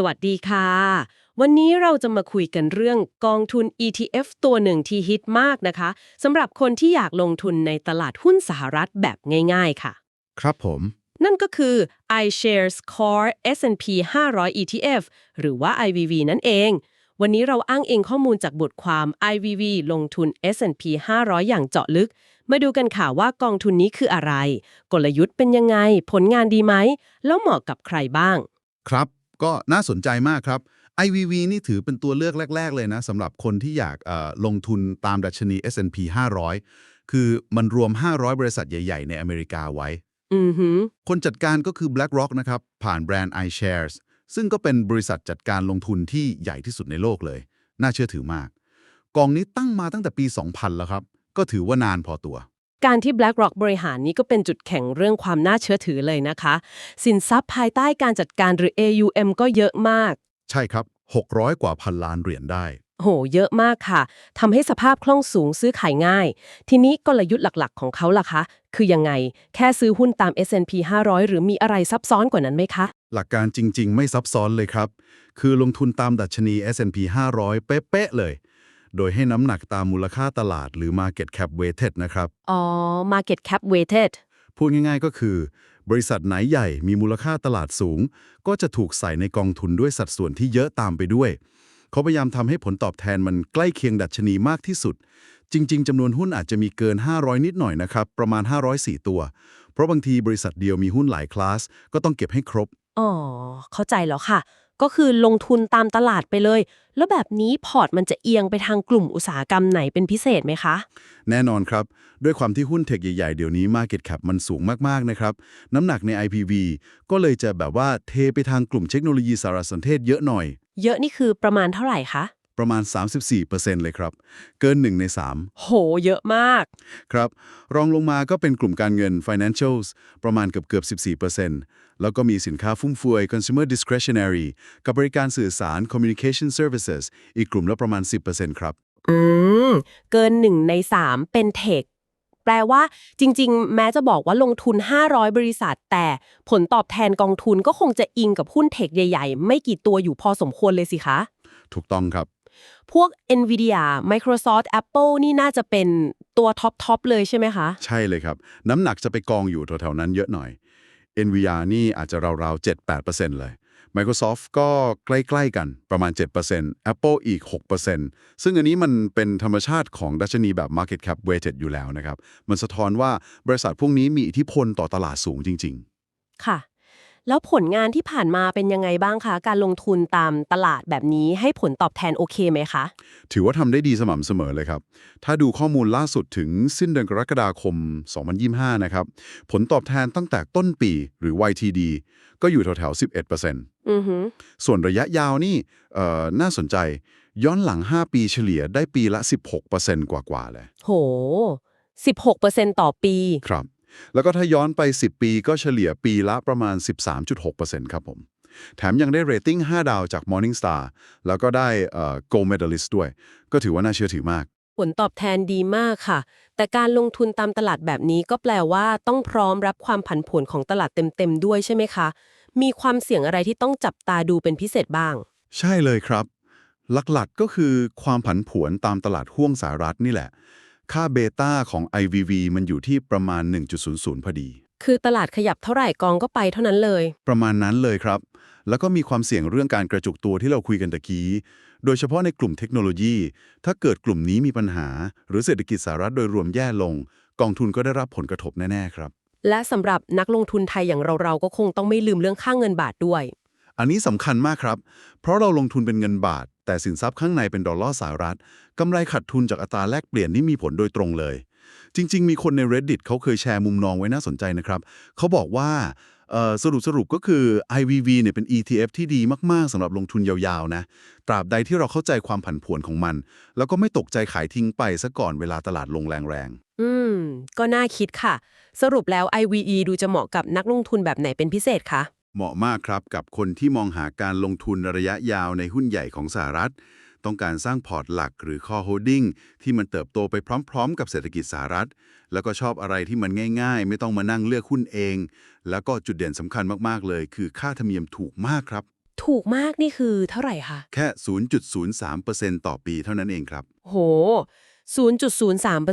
สวัสดีค่ะ วันนี้เราจะมาคุยกันเรื่องกองทุน ETF ตัวหนึ่งที่ฮิตมากนะคะสำหรับคนที่อยากลงทุนในตลาดหุ้นสหรัฐแบบง่ายๆค่ะ ครับผม นั่นก็คือ iShares Core S&P 500 ETF หรือว่า IVV นั่นเอง วันนี้เราอ้างอิงข้อมูลจากบทความ IVV ลงทุน S&P 500 อย่างเจาะลึก มาดูกันค่ะว่ากองทุนนี้คืออะไร กลยุทธ์เป็นยังไง ผลงานดีไหม แล้วเหมาะกับใครบ้าง ครับ ก็น่าสนใจมากครับ IVV นี่ถือเป็นตัวเลือกแรก ๆ เลยนะสำหรับคนที่อยากเอ่อลงทุนตามดัชนี S&P 500 คือมันรวม 500 บริษัทใหญ่ ๆ ในอเมริกาไว้อือหือคนจัดการก็คือ BlackRock นะครับ ผ่านแบรนด์ iShares ซึ่งก็เป็นบริษัทจัดการลงทุนที่ใหญ่ที่สุดในโลกเลย น่าเชื่อถือมาก กองนี้ตั้งมาตั้งแต่ปี 2000 แล้วครับ ก็ถือว่านานพอตัว การที่ BlackRock บริหารนี้ก็เป็นจุดแข็งเรื่องความน่าเชื่อถือเลยนะคะ สินทรัพย์ภายใต้การจัดการหรือ AUM ก็เยอะมาก ใช่ครับ 600 กว่าพันล้านเหรียญได้ โห เยอะมากค่ะทำให้สภาพคล่องสูงซื้อขายง่าย ทีนี้กลยุทธ์หลักๆ ของเขาล่ะคะ คือยังไง แค่ซื้อหุ้นตาม S&P 500 หรือมีอะไรซับซ้อนกว่านั้นไหมคะ หลักการจริง ๆ ไม่ซับซ้อนเลยครับ คือลงทุนตามดัชนี S&P 500 เป๊ะๆเลย โดยให้น้ำหนักตามมูลค่าตลาดหรือ Market Cap Weighted นะครับ อ๋อ Market Cap Weighted พูดง่ายๆก็คือ บริษัทไหนใหญ่มีมูลค่าตลาดสูง ก็จะถูกใส่ในกองทุนด้วยสัดส่วนที่เยอะตามไปด้วย เขาพยายามทำให้ผลตอบแทนมันใกล้เคียงดัชนีมากที่สุด จริง ๆจำนวนหุ้นอาจจะมีเกิน 500 นิดหน่อยนะครับ ประมาณ 504 ตัว เพราะบางทีบริษัทเดียวมีหุ้นหลายคลาส ก็ต้องเก็บให้ครบ อ๋อ เข้าใจแล้วค่ะ ก็คือลงทุนตามตลาดไปเลย แล้วแบบนี้พอร์ตมันจะเอียงไปทางกลุ่มอุตสาหกรรมไหนเป็นพิเศษไหมคะ แน่นอนครับ ด้วยความที่หุ้นเทคใหญ่ ๆ เดี๋ยวนี้ Market Cap มันสูงมากๆนะครับ น้ำหนักใน IPV ก็เลยจะแบบว่าเทไปทางกลุ่มเทคโนโลยีสารสนเทศเยอะหน่อย เยอะนี่คือประมาณเท่าไหร่คะ ประมาณ 34%เลยครับ เกิน 1 ใน 3 โห เยอะมาก ครับ รองลงมาก็เป็นกลุ่มการเงิน financials ประมาณเกือบเกือบ14%แล้วก็มีสินค้าฟุ่มเฟือย consumer discretionary กับบริการสื่อสาร communication services อีกกลุ่มละประมาณ 10%ครับ อืม เกินหนึ่งในสามเป็นเทคแปลว่าจริง ๆ แม้จะบอกว่าลงทุน 500 บริษัท แต่ผลตอบแทนกองทุนก็คงจะอิงกับหุ้นเทคใหญ่ ๆ ไม่กี่ตัวอยู่พอสมควรเลยสิคะ ถูกต้องครับ พวก NVIDIA Microsoft Apple นี่น่าจะเป็นตัวท็อปทอปเลยใช่ไหมคะ ใช่เลยครับ น้ำหนักจะไปกองอยู่แถวๆนั้นเยอะหน่อย NVIDIA นี่อาจจะราวๆ 7-8%เลย Microsoft ก็ใกล้ ๆ กันประมาณ 7% Apple อีก 6%ซึ่งอันนี้มันเป็นธรรมชาติของดัชนีแบบ Market Cap Weighted อยู่แล้วนะครับ มันสะท้อนว่าบริษัทพวกนี้มีอิทธิพลต่อตลาดสูงจริงค่ะ แล้วผลงานที่ผ่านมาเป็นยังไงบ้างคะ การลงทุนตามตลาดแบบนี้ให้ผลตอบแทนโอเคไหมคะๆถือว่าทำได้ดีสม่ำเสมอเลยครับ ถ้าดูข้อมูลล่าสุดถึงสิ้นเดือนกรกฎาคม 2025 นะครับ ผลตอบแทนตั้งแต่ต้นปีหรือ YTD ก็อยู่แถวๆ 11%อือหือส่วนระยะยาวนี่เอ่อน่าสนใจย้อนหลัง 5 ปีเฉลี่ยได้ปีละ 16%กว่าๆเลย โห 16%ต่อปี ครับ แล้วก็ถ้าย้อนไป 10 ปีก็เฉลี่ยปีละประมาณ 13.6%ครับผม แถมยังได้เรตติ้ง 5 ดาวจาก Morningstar แล้วก็ได้เอ่อ Gold Medalist ด้วย ก็ถือว่าน่าเชื่อถือมาก ผลตอบแทนดีมากค่ะ แต่การลงทุนตามตลาดแบบนี้ก็แปลว่าต้องพร้อมรับความผันผวนของตลาดเต็มๆด้วยใช่ไหมคะ มีความเสี่ยงอะไรที่ต้องจับตาดูเป็นพิเศษบ้าง ใช่เลยครับ หลักๆก็คือความผันผวนตามตลาดห่วงสหรัฐนี่แหละ ค่าเบต้าของ IVV มันอยู่ที่ประมาณ 1.00 พอดี คือตลาดขยับเท่าไหร่กองก็ไปเท่านั้นเลย ประมาณนั้นเลยครับ แล้วก็มีความเสี่ยงเรื่องการกระจุกตัวที่เราคุยกันตะกี้ โดยเฉพาะในกลุ่มเทคโนโลยี ถ้าเกิดกลุ่มนี้มีปัญหา หรือเศรษฐกิจสหรัฐโดยรวมแย่ลง กองทุนก็ได้รับผลกระทบแน่ๆครับ และสำหรับนักลงทุนไทยอย่างเราๆก็คงต้องไม่ลืมเรื่องค่าเงินบาทด้วย อันนี้สำคัญมากครับ เพราะเราลงทุนเป็นเงินบาท แต่สินทรัพย์ข้างในเป็นดอลลาร์สหรัฐกำไรขาดทุนจากอัตราแลกเปลี่ยนนี่มีผลโดยตรงเลย จริง ๆ มีคนใน Reddit เขาเคยแชร์มุมมองไว้น่าสนใจนะครับเขาบอกว่าสรุปสรุปก็คือ IVV เนี่ยเป็น ETF ที่ดีมาก ๆสำหรับลงทุนยาวๆนะ ตราบใดที่เราเข้าใจความผันผวนของมัน แล้วก็ไม่ตกใจขายทิ้งไปซะก่อนเวลาตลาดลงแรงอืม ก็น่าคิดค่ะ สรุปแล้ว IVE ดูจะเหมาะกับนักลงทุนแบบไหนเป็นพิเศษคะ เหมาะมากครับกับคนที่มองหาการลงทุนระยะยาวในหุ้นใหญ่ของสหรัฐ ต้องการสร้างพอร์ตหลักหรือ core holding ที่มันเติบโตไปพร้อมๆ กับเศรษฐกิจสหรัฐ แล้วก็ชอบอะไรที่มันง่ายๆ ไม่ต้องมานั่งเลือกหุ้นเอง แล้วก็จุดเด่นสำคัญมากๆเลย คือค่าธรรมเนียมถูกมากครับ ถูกมากนี่คือเท่าไหร่คะแค่ 0.03%ต่อปีเท่านั้นเองครับ โห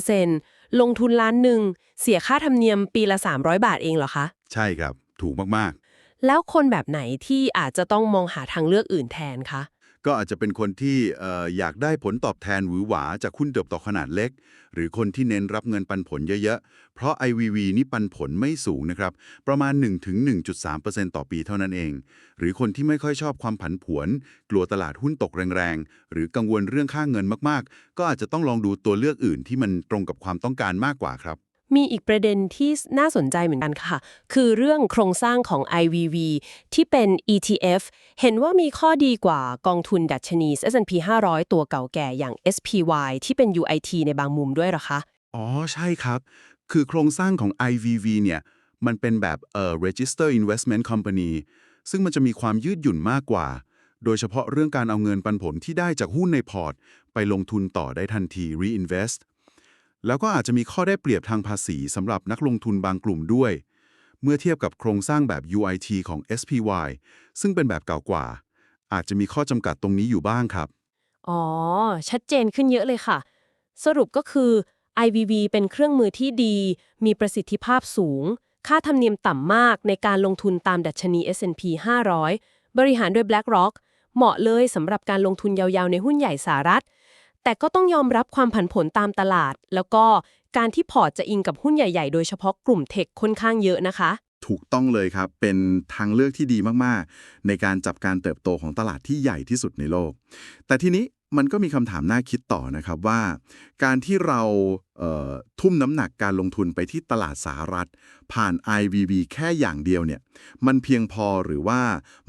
0.03%ลงทุนล้านหนึ่งเสียค่าธรรมเนียมปีละ 300 บาทเองเหรอคะ ใช่ครับ ถูกมาก แล้วคนแบบไหนที่อาจจะต้องมองหาทางเลือกอื่นแทนคะก็อาจจะเป็นคนที่เอ่ออยากได้ผลตอบแทนหวือหวาจากหุ้นเติบโตขนาดเล็ก หรือคนที่เน้นรับเงินปันผลเยอะๆ เพราะ IVV นี่ปันผลไม่สูงนะครับ ประมาณ 1-1.3%ต่อปีเท่านั้นเอง หรือคนที่ไม่ค่อยชอบความผันผวน กลัวตลาดหุ้นตกแรงๆ หรือกังวลเรื่องค่าเงินมากๆ ก็อาจจะต้องลองดูตัวเลือกอื่นที่มันตรงกับความต้องการมากกว่าครับ มีอีกประเด็นที่น่าสนใจเหมือนกันค่ะ คือเรื่องโครงสร้างของ IVV ที่เป็น ETF เห็นว่ามีข้อดีกว่ากองทุนดัชนี S&P 500 ตัวเก่าแก่อย่าง SPY ที่เป็น UIT ในบางมุมด้วยหรอคะ อ๋อ ใช่ครับ คือโครงสร้างของ IVV เนี่ย มันเป็นแบบเอ่อ Register Investment Company ซึ่งมันจะมีความยืดหยุ่นมากกว่า โดยเฉพาะเรื่องการเอาเงินปันผลที่ได้จากหุ้นในพอร์ต ไปลงทุนต่อได้ทันที Reinvest แล้วก็อาจจะมีข้อได้เปรียบทางภาษีสำหรับนักลงทุนบางกลุ่มด้วย เมื่อเทียบกับโครงสร้างแบบ UIT ของ SPY ซึ่งเป็นแบบเก่ากว่า อาจจะมีข้อจำกัดตรงนี้อยู่บ้างครับ อ๋อ ชัดเจนขึ้นเยอะเลยค่ะ สรุปก็คือ IVV เป็นเครื่องมือที่ดี มีประสิทธิภาพสูง ค่าธรรมเนียมต่ำมากในการลงทุนตามดัชนี S&P 500 บริหารโดย BlackRock เหมาะเลยสำหรับการลงทุนยาวๆในหุ้นใหญ่สหรัฐ แต่ก็ต้องยอมรับความผันผวนตามตลาด แล้วก็การที่พอร์ตจะอิงกับหุ้นใหญ่ ๆ โดยเฉพาะกลุ่มเทคค่อนข้างเยอะนะคะ ถูกต้องเลยครับ เป็นทางเลือกที่ดีมากๆ ในการจับการเติบโตของตลาดที่ใหญ่ที่สุดในโลก แต่ทีนี้ มันก็มีคำถามน่าคิดต่อนะครับว่า การที่เราเทุ่มน้ำหนักการลงทุนไปที่ตลาดสหรัฐ ผ่าน IVV แค่อย่างเดียวเนี่ย มันเพียงพอหรือว่า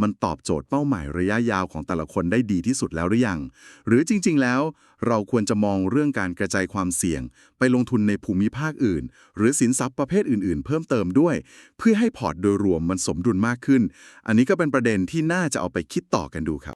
มันตอบโจทย์เป้าหมายระยะยาวของแต่ละคนได้ดีที่สุดแล้วหรือยัง หรือจริง ๆ แล้วเราควรจะมองเรื่องการกระจายความเสี่ยง ไปลงทุนในภูมิภาคอื่น หรือสินทรัพย์ประเภทอื่น ๆ เพิ่มเติมด้วย เพื่อให้พอร์ตโดยรวมมันสมดุลมากขึ้น อันนี้ก็เป็นประเด็นที่น่าจะเอาไปคิดต่อกันดูครับ